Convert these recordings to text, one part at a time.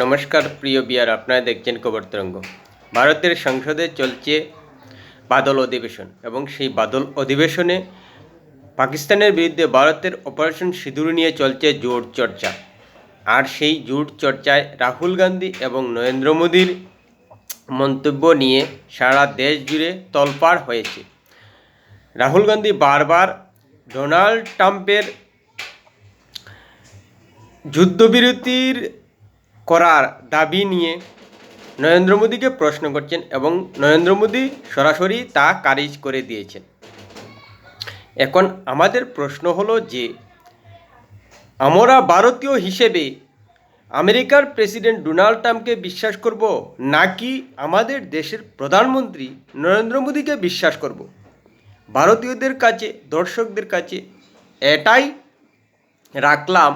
নমস্কার, প্রিয় বিয়ার, আপনারা দেখছেন খবর তরঙ্গ। ভারতের সংসদে চলছে বাদল অধিবেশন এবং সেই বাদল অধিবেশনে পাকিস্তানের বিরুদ্ধে ভারতের অপারেশন সিঁদুর নিয়ে চলছে জোর চর্চা। আর সেই জোট চর্চায় রাহুল গান্ধী এবং নরেন্দ্র মোদীর মন্তব্য নিয়ে সারা দেশ জুড়ে তলপাড় হয়েছে। রাহুল গান্ধী বারবার ডোনাল্ড ট্রাম্পের যুদ্ধবিরতির করার দাবি নিয়ে নরেন্দ্র মোদীকে প্রশ্ন করছেন এবং নরেন্দ্র মোদী সরাসরি তা খারিজ করে দিয়েছেন। এখন আমাদের প্রশ্ন হলো যে, আমরা ভারতীয় হিসেবে আমেরিকার প্রেসিডেন্ট ডোনাল্ড ট্রাম্পকে বিশ্বাস করব নাকি আমাদের দেশের প্রধানমন্ত্রী নরেন্দ্র মোদীকে বিশ্বাস করব? ভারতীয়দের কাছে, দর্শকদের কাছে এটাই রাখলাম।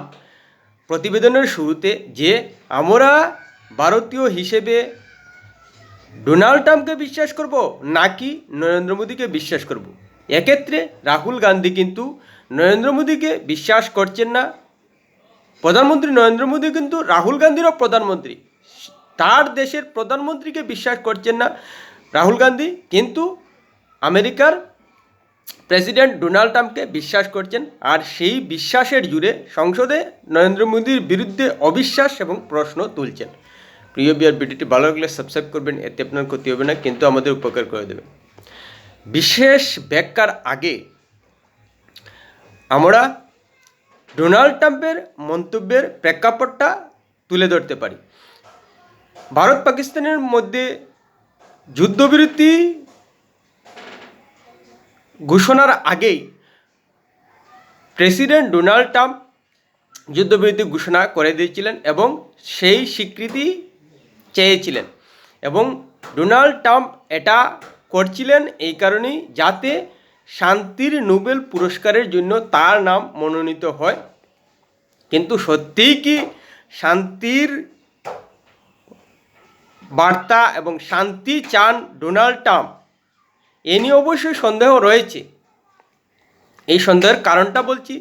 প্রতিবেদনের শুরুতে যে আমরা ভারতীয় হিসেবে ডোনাল্ড ট্রাম্পকে বিশ্বাস করব নাকি নরেন্দ্র মোদীকে বিশ্বাস করব? এক্ষেত্রে রাহুল গান্ধী কিন্তু নরেন্দ্র মোদীকে বিশ্বাস করছেন না। প্রধানমন্ত্রী নরেন্দ্র মোদী কিন্তু রাহুল গান্ধীরও প্রধানমন্ত্রী। তার দেশের প্রধানমন্ত্রীকে বিশ্বাস করছেন না রাহুল গান্ধী। কিন্তু আমেরিকার প্রেসিডেন্ট ডোনাল্ড ট্রাম্পকে বিশ্বাস করছেন আর সেই বিশ্বাসের জুড়ে সংসদে নরেন্দ্র মোদীর বিরুদ্ধে অবিশ্বাস এবং প্রশ্ন তুলছেন। প্রিয় বিয়ার, ভিডিওটি ভালো লাগলে সাবস্ক্রাইব করবেন, এতে আপনার ক্ষতি হবে না, কিন্তু আমাদের উপকার করে দেবে। বিশেষ ব্যাখ্যার আগে আমরা ডোনাল্ড ট্রাম্পের মন্তব্যের প্রেক্ষাপটটা তুলে ধরতে পারি। ভারত পাকিস্তানের মধ্যে যুদ্ধবিরতি ঘোষণার আগেই প্রেসিডেন্ট ডোনাল্ড ট্রাম্প যুদ্ধবিরতি ঘোষণা করে দিয়েছিলেন এবং সেই স্বীকৃতি চেয়েছিলেন এবং ডোনাল্ড ট্রাম্প এটা করছিলেন এই কারণেই যাতে শান্তির নোবেল পুরস্কারের জন্য তার নাম মনোনীত হয়। কিন্তু সত্যিই কি শান্তির বার্তা এবং শান্তি চান ডোনাল্ড ট্রাম্প? এ নিয়ে অবশ্যই সন্দেহ রয়েছে। এই সন্দেহের কারণটা বলছি,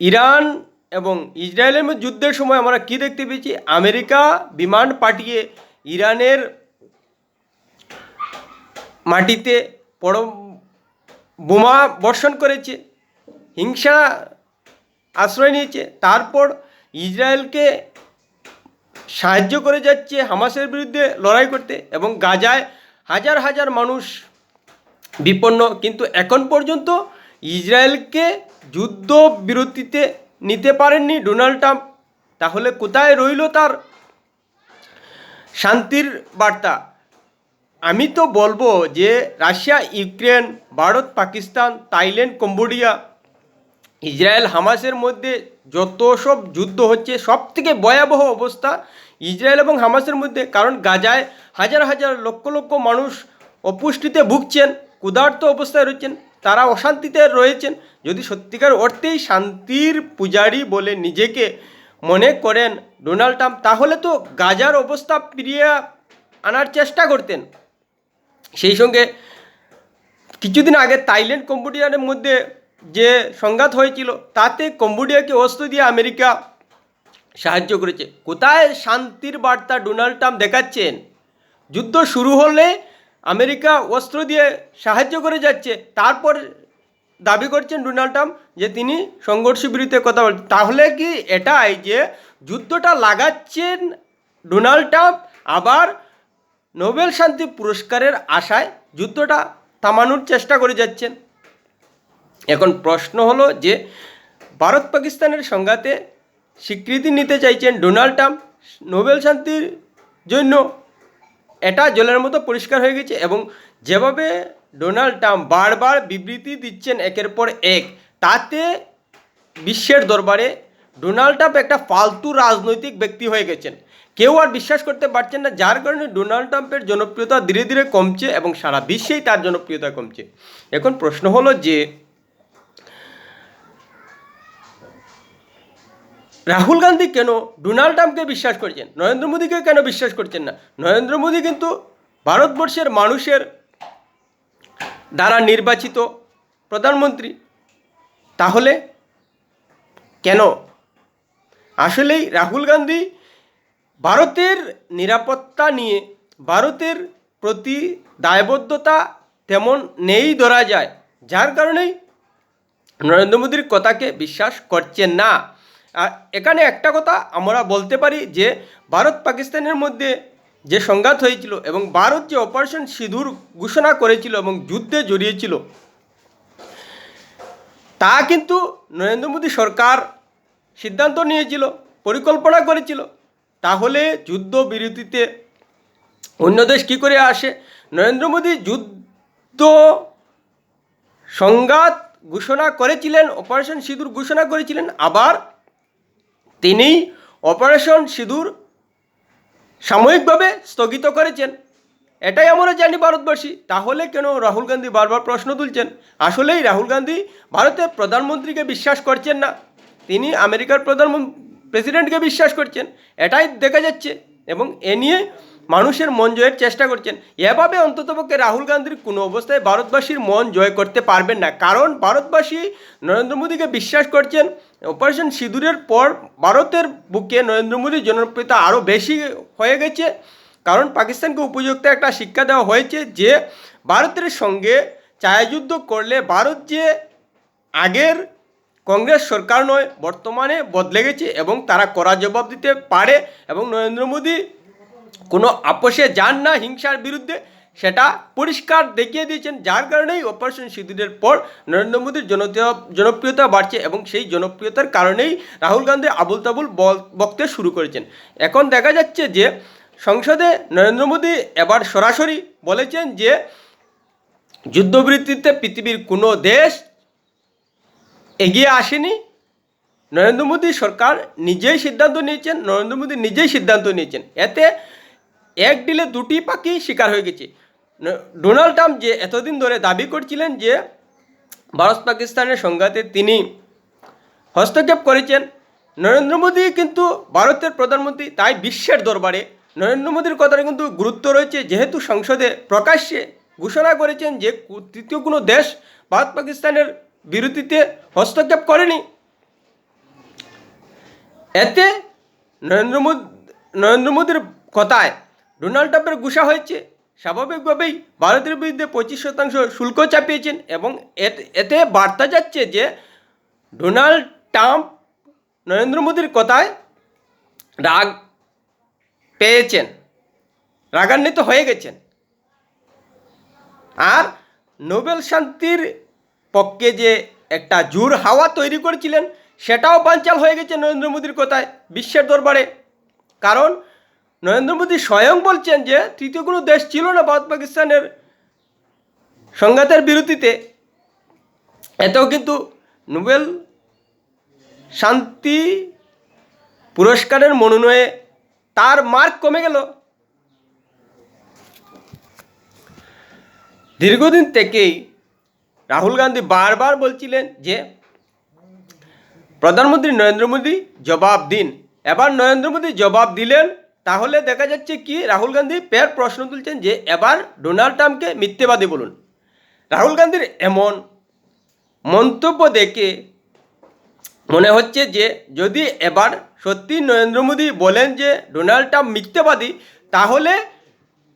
ইরান এবং ইসরায়েলের যুদ্ধের সময় আমরা কি দেখতে পেয়েছি? আমেরিকা বিমান পাঠিয়ে ইরানের মাটিতে পর বোমা বর্ষণ করেছে, হিংসা আশ্রয় নিয়েছে, তারপর ইসরায়েলকে সাহায্য করে যাচ্ছে হামাসের বিরুদ্ধে লড়াই করতে এবং গাজায় হাজার হাজার মানুষ বিপন্ন। কিন্তু এখন পর্যন্ত ইসরায়েলকে যুদ্ধ বিরতিতে নিতে পারেননি ডোনাল্ড ট্রাম্প। তাহলে কোথায় রইল তার শান্তির বার্তা? আমি তো বলব যে Russia, Ukraine, Bharat, Pakistan, Thailand, Cambodia, Israel, হামাসের মধ্যে যত সব যুদ্ধ হচ্ছে সব থেকে ভয়াবহ অবস্থা ইসরায়েল এবং হামাসের মধ্যে। কারণ গাজায় হাজার হাজার লক্ষ লক্ষ মানুষ অপুষ্টিতে ভুগছেন। ক্ষুধার্ত অবস্থায় রয়েছেন, তারা অশান্তিতে রয়েছেন। যদি সত্যিকার অর্থেই শান্তির পূজারী বলে নিজেকে মনে করেন ডোনাল্ড ট্রাম্প, তাহলে তো গাজার অবস্থা ফিরিয়ে আনার চেষ্টা করতেন। সেই সঙ্গে কিছুদিন আগে থাইল্যান্ড, কম্বোডিয়ার মধ্যে যে সংঘাত হয়েছিল, তাতে কম্বোডিয়াকে অস্ত্র দিয়ে আমেরিকা সাহায্য করেছে। কোথায় শান্তির বার্তা ডোনাল্ড ট্রাম্প দেখাচ্ছেন? যুদ্ধ শুরু হলে আমেরিকা অস্ত্র দিয়ে সাহায্য করে যাচ্ছে। তারপর দাবি করছেন ডোনাল্ড ট্রাম্প যে তিনি সংঘর্ষ বিরুদ্ধে কথা বলছেন তাহলে কি এটাই যে যুদ্ধটা লাগাচ্ছেন ডোনাল্ড ট্রাম্প আবার নোবেল শান্তি পুরস্কারের আশায় যুদ্ধটা থামানোর চেষ্টা করে যাচ্ছেন? এখন প্রশ্ন হলো যে ভারত পাকিস্তানের সংঘাতে স্বীকৃতি নিতে চাইছেন ডোনাল্ড ট্রাম্প নোবেল শান্তির জন্য এটা জলের মতো পরিষ্কার হয়ে গেছে এবং যেভাবে ডোনাল্ড ট্রাম্প বারবার বিবৃতি দিচ্ছেন একের পর এক, তাতে বিশ্বের দরবারে ডোনাল্ড ট্রাম্প একটা ফালতু রাজনৈতিক ব্যক্তি হয়ে গেছেন। কেউ আর বিশ্বাস করতে পারছেন না, যার কারণে ডোনাল্ড ট্রাম্পের জনপ্রিয়তা ধীরে ধীরে কমছে এবং সারা বিশ্বেই তার জনপ্রিয়তা কমছে। এখন প্রশ্ন হলো যে রাহুল গান্ধী কেন ডোনাল্ড ট্রাম্পকে বিশ্বাস করছেন? নরেন্দ্র মোদীকে কেন বিশ্বাস করছেন না? নরেন্দ্র মোদী কিন্তু ভারতবর্ষের মানুষের দ্বারা নির্বাচিত প্রধানমন্ত্রী। তাহলে কেন? আসলেই রাহুল গান্ধী ভারতের নিরাপত্তা নিয়ে, ভারতের প্রতি দায়বদ্ধতা তেমন নেই ধরা যায়। যার কারণেই নরেন্দ্র মোদীর কথাকে বিশ্বাস করছেন না। আর এখানে একটা কথা আমরা বলতে পারি যে ভারত পাকিস্তানের মধ্যে যে সংঘাত হয়েছিল এবং ভারত যে অপারেশন সিঁদুর ঘোষণা করেছিল এবং যুদ্ধে জড়িয়েছিল, তা কিন্তু নরেন্দ্র মোদী সরকার সিদ্ধান্ত নিয়েছিল, পরিকল্পনা করেছিল। তাহলে যুদ্ধ বিরতিতে অন্য দেশ কী করে আসে? নরেন্দ্র মোদী যুদ্ধ সংঘাত ঘোষণা করেছিলেন অপারেশন সিঁদুর ঘোষণা করেছিলেন, আবার তিনি অপারেশন সিঁদুর সাময়িকভাবে স্থগিত করেছেন। এটাই আমরা জানি ভারতবাসী। তাহলে কেন রাহুল গান্ধী বারবার প্রশ্ন তুলছেন? আসলেই রাহুল গান্ধী ভারতের প্রধানমন্ত্রীকে বিশ্বাস করছেন না। তিনি আমেরিকার প্রধানমন্ত্রী প্রেসিডেন্টকে বিশ্বাস করছেন। এটাই দেখা যাচ্ছে এবং এ নিয়ে মানুষের মন জয়ের চেষ্টা করছেন। এভাবে অন্ততপক্ষে রাহুল গান্ধীর কোনো অবস্থায় ভারতবাসীর মন জয় করতে পারবেন না। কারণ ভারতবাসী নরেন্দ্র মোদীকে বিশ্বাস করছেন অপারেশন সিঁদুরের পর ভারতের বুকে নরেন্দ্র মোদীর জনপ্রিয়তা আরও বেশি হয়ে গেছে। কারণ পাকিস্তানকে উপযুক্ত একটা শিক্ষা দেওয়া হয়েছে যে, ভারতের সঙ্গে ছায়াযুদ্ধ করলে ভারত যে আগের কংগ্রেস সরকার নয়, বর্তমানে বদলে গেছে এবং তারা করা জবাব দিতে পারে এবং নরেন্দ্র মোদী কোনো আপোষে যান না হিংসার বিরুদ্ধে। সেটা পরিষ্কার দেখিয়ে দিয়েছেন। যার কারণেই অপারেশন সিঁদুরের পর নরেন্দ্র মোদীর জনপ্রিয় জনপ্রিয়তা বাড়ছে এবং সেই জনপ্রিয়তার কারণেই রাহুল গান্ধী আবুল তাবুল বল- বকতে শুরু করেছেন। এখন দেখা যাচ্ছে যে সংসদে নরেন্দ্র মোদী এবার সরাসরি বলেছেন যে যুদ্ধবৃত্তিতে পৃথিবীর কোনো দেশ এগিয়ে আসেনি। নরেন্দ্র মোদী সরকার নিজেই সিদ্ধান্ত নিয়েছেন, নরেন্দ্র মোদী নিজেই সিদ্ধান্ত নিয়েছেন। এতে এক ডিলে দুটি পাখি শিকার হয়ে গেছে। ডোনাল্ড ট্রাম্প যে এতদিন ধরে দাবি করছিলেন যে ভারত পাকিস্তানের সংঘাতে তিনি হস্তক্ষেপ করেছেন, নরেন্দ্র মোদী কিন্তু ভারতের প্রধানমন্ত্রী, তাই বিশ্বের দরবারে নরেন্দ্র মোদীর কথাটা কিন্তু গুরুত্ব রয়েছে। যেহেতু সংসদে প্রকাশ্যে ঘোষণা করেছেন যে তৃতীয় কোনো দেশ ভারত পাকিস্তানের বিরতিতে হস্তক্ষেপ করেনি। এতে নরেন্দ্র মোদী, নরেন্দ্র মোদীর কথায় ডোনাল্ড ট্রাম্পের গুসা হয়েছে। স্বাভাবিকভাবেই ভারতের বিরুদ্ধে পঁচিশ শতাংশ শুল্ক চাপিয়েছেন এবং এতে- বার্তা যাচ্ছে যে ডোনাল্ড ট্রাম্প নরেন্দ্র মোদীর কথায় রাগ পেয়েছেন, রাগান্বিত হয়ে গেছেন। আর নোবেল শান্তির পক্ষে যে একটা জোর হাওয়া তৈরি করেছিলেন, সেটাও বানচাল হয়ে গেছে নরেন্দ্র মোদীর কথায় বিশ্বের দরবারে। কারণ নরেন্দ্র মোদী স্বয়ং বলছেন যে তৃতীয় কোনো দেশ ছিল না ভারত পাকিস্তানের সংঘাতের বিরতিতে। এতেও কিন্তু নোবেল শান্তি পুরস্কারের মনোনয়ে তার মার্ক কমে গেল। দীর্ঘদিন থেকেই রাহুল গান্ধী বারবার বলছিলেন যে, প্রধানমন্ত্রী নরেন্দ্র মোদী জবাব দিন। এবার নরেন্দ্র মোদী জবাব দিলেন তাহলে দেখা যাচ্ছে কি, রাহুল গান্ধী ফের প্রশ্ন তুলছেন যে এবার ডোনাল্ড ট্রাম্পকে মিথ্যেবাদী বলুন। রাহুল গান্ধীর এমন মন্তব্য দেখে মনে হচ্ছে যে যদি এবার সত্যি নরেন্দ্র মোদী বলেন যে ডোনাল্ড ট্রাম্প মিথ্যেবাদী, তাহলে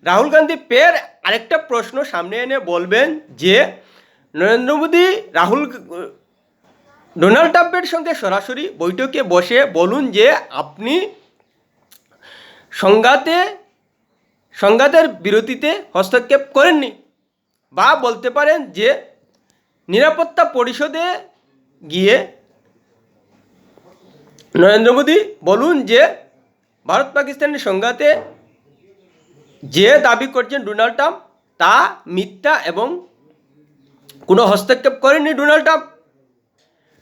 রাহুল গান্ধী ফের আরেকটা প্রশ্ন সামনে এনে বলবেন যে নরেন্দ্র মোদী, রাহুল ডোনাল্ড ট্রাম্পের সঙ্গে সরাসরি বৈঠকে বসে বলুন যে আপনি সংঘাতে, সংঘাতের বিরতিতে হস্তক্ষেপ করেননি বা বলতে পারেন যে নিরাপত্তা পরিষদে গিয়ে নরেন্দ্র মোদী বলুন যে ভারত পাকিস্তানের সংঘাতে যে দাবি করছেন ডোনাল্ড ট্রাম্প, তা মিথ্যা এবং কোনো হস্তক্ষেপ করেনি ডোনাল্ড ট্রাম্প।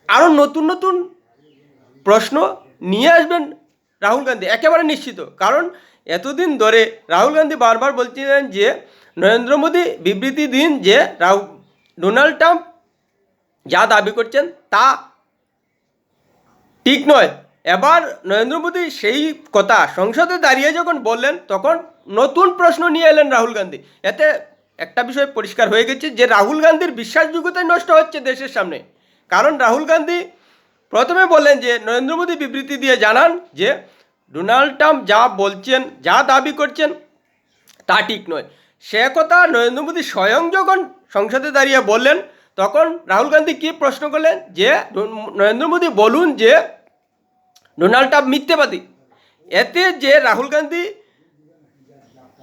আরও নতুন নতুন প্রশ্ন নিয়ে আসবেন রাহুল গান্ধী, একেবারে নিশ্চিত। কারণ এতদিন ধরে রাহুল গান্ধী বারবার বলছিলেন যে, নরেন্দ্র মোদী বিবৃতি দিন যে রাহু, ডোনাল্ড ট্রাম্প যা দাবি করছেন তা ঠিক নয়। এবার নরেন্দ্র মোদী সেই কথা সংসদে দাঁড়িয়ে যখন বললেন, তখন নতুন প্রশ্ন নিয়ে এলেন রাহুল গান্ধী। এতে একটা বিষয় পরিষ্কার হয়ে গেছে যে, রাহুল গান্ধীর বিশ্বাসযোগ্যতাই নষ্ট হচ্ছে দেশের সামনে। কারণ রাহুল গান্ধী প্রথমে বললেন যে, নরেন্দ্র মোদী বিবৃতি দিয়ে জানান যে ডোনাল্ড ট্রাম্প যা বলছেন, যা দাবি করছেন, তা ঠিক নয়। সে কথা নরেন্দ্র মোদী স্বয়ং যখন সংসদে দাঁড়িয়ে বললেন, তখন রাহুল গান্ধী কি প্রশ্ন করলেন? যে নরেন্দ্র মোদী বলুন যে, ডোনাল্ড ট্রাম্প মিথ্যেবাদী। এতে যে রাহুল গান্ধী,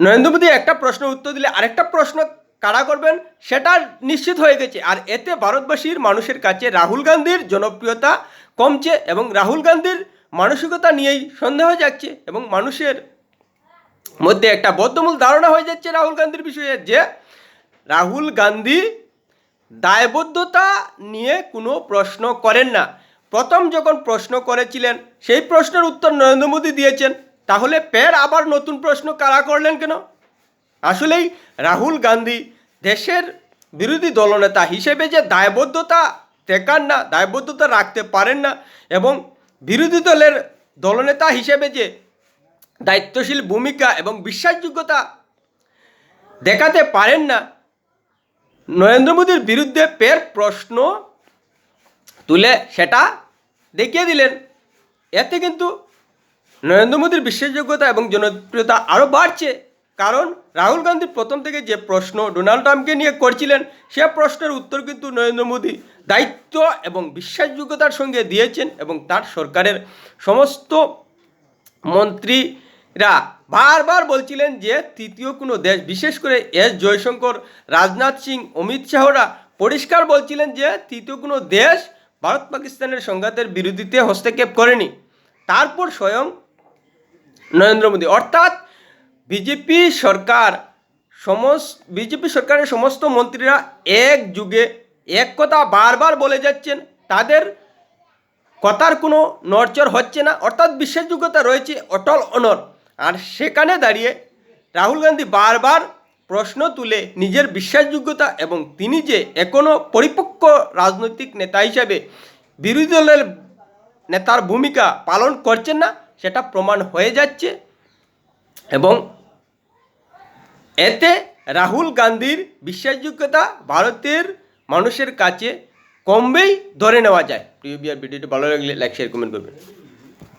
নরেন্দ্র মোদী একটা প্রশ্ন উত্তর দিলে আরেকটা প্রশ্ন কারা করবেন, সেটা নিশ্চিত হয়ে গেছে। আর এতে ভারতবাসীর মানুষের কাছে রাহুল গান্ধীর জনপ্রিয়তা কমছে এবং রাহুল গান্ধীর মানসিকতা নিয়েই সন্দেহ যাচ্ছে এবং মানুষের মধ্যে একটা বদ্ধমূল ধারণা হয়ে যাচ্ছে রাহুল গান্ধীর বিষয়ে যে রাহুল গান্ধী দায়বদ্ধতা নিয়ে কোনো প্রশ্ন করেন না। প্রথম যখন প্রশ্ন করেছিলেন, সেই প্রশ্নের উত্তর নরেন্দ্র মোদী দিয়েছেন। তাহলে ফের আবার নতুন প্রশ্ন কারা করলেন কেন? আসলেই রাহুল গান্ধী দেশের বিরোধী দলনেতা হিসেবে যে দায়বদ্ধতা দেখান না, দায়বদ্ধতা রাখতে পারেন না এবং বিরোধী দলের দলনেতা হিসেবে যে দায়িত্বশীল ভূমিকা এবং বিশ্বাসযোগ্যতা দেখাতে পারেন না, নরেন্দ্র মোদীর বিরুদ্ধে ফের প্রশ্ন তুলে সেটা দেখিয়ে দিলেন। এতে কিন্তু নরেন্দ্র মোদীর বিশ্বাসযোগ্যতা এবং জনপ্রিয়তা আরও বাড়ছে। কারণ রাহুল গান্ধী প্রথম থেকে যে প্রশ্ন ডোনাল্ড ট্রাম্পকে নিয়ে করছিলেন, সে প্রশ্নের উত্তর কিন্তু নরেন্দ্র মোদী দায়িত্ব এবং বিশ্বাসযোগ্যতার সঙ্গে দিয়েছেন এবং তার সরকারের সমস্ত মন্ত্রীরা বারবার বলছিলেন যে তৃতীয় কোনো দেশ, বিশেষ করে এস জয়শঙ্কর, রাজনাথ সিং, অমিত শাহরা পরিষ্কার বলছিলেন যে তৃতীয় কোনো দেশ ভারত পাকিস্তানের সংঘাতের বিরোধিতে হস্তক্ষেপ করেনি। তারপর স্বয়ং নরেন্দ্র মোদী, অর্থাৎ বিজেপি সরকার সমস্ত বিজেপি সরকারের সমস্ত মন্ত্রীরা এক যুগে এক কথা বারবার বলে যাচ্ছেন, তাদের কথার কোনো নড়চড় হচ্ছে না, অর্থাৎ বিশ্বাসযোগ্যতা রয়েছে অটল অনর আর সেখানে দাঁড়িয়ে রাহুল গান্ধী বারবার প্রশ্ন তুলে নিজের বিশ্বাসযোগ্যতা এবং তিনি যে এখনও পরিপক্ক রাজনৈতিক নেতা হিসাবে বিরোধী দলের নেতার ভূমিকা পালন করছেন না, সেটা প্রমাণ হয়ে যাচ্ছে। এবং এতে রাহুল গান্ধীর বিশ্বাসযোগ্যতা ভারতের মানুষের কাছে কমবেই ধরে নেওয়া যায়। প্রিয় বিয়ার, ভিডিওটি ভালো লাগলে লাইক শেয়ার কমেন্ট করবেন।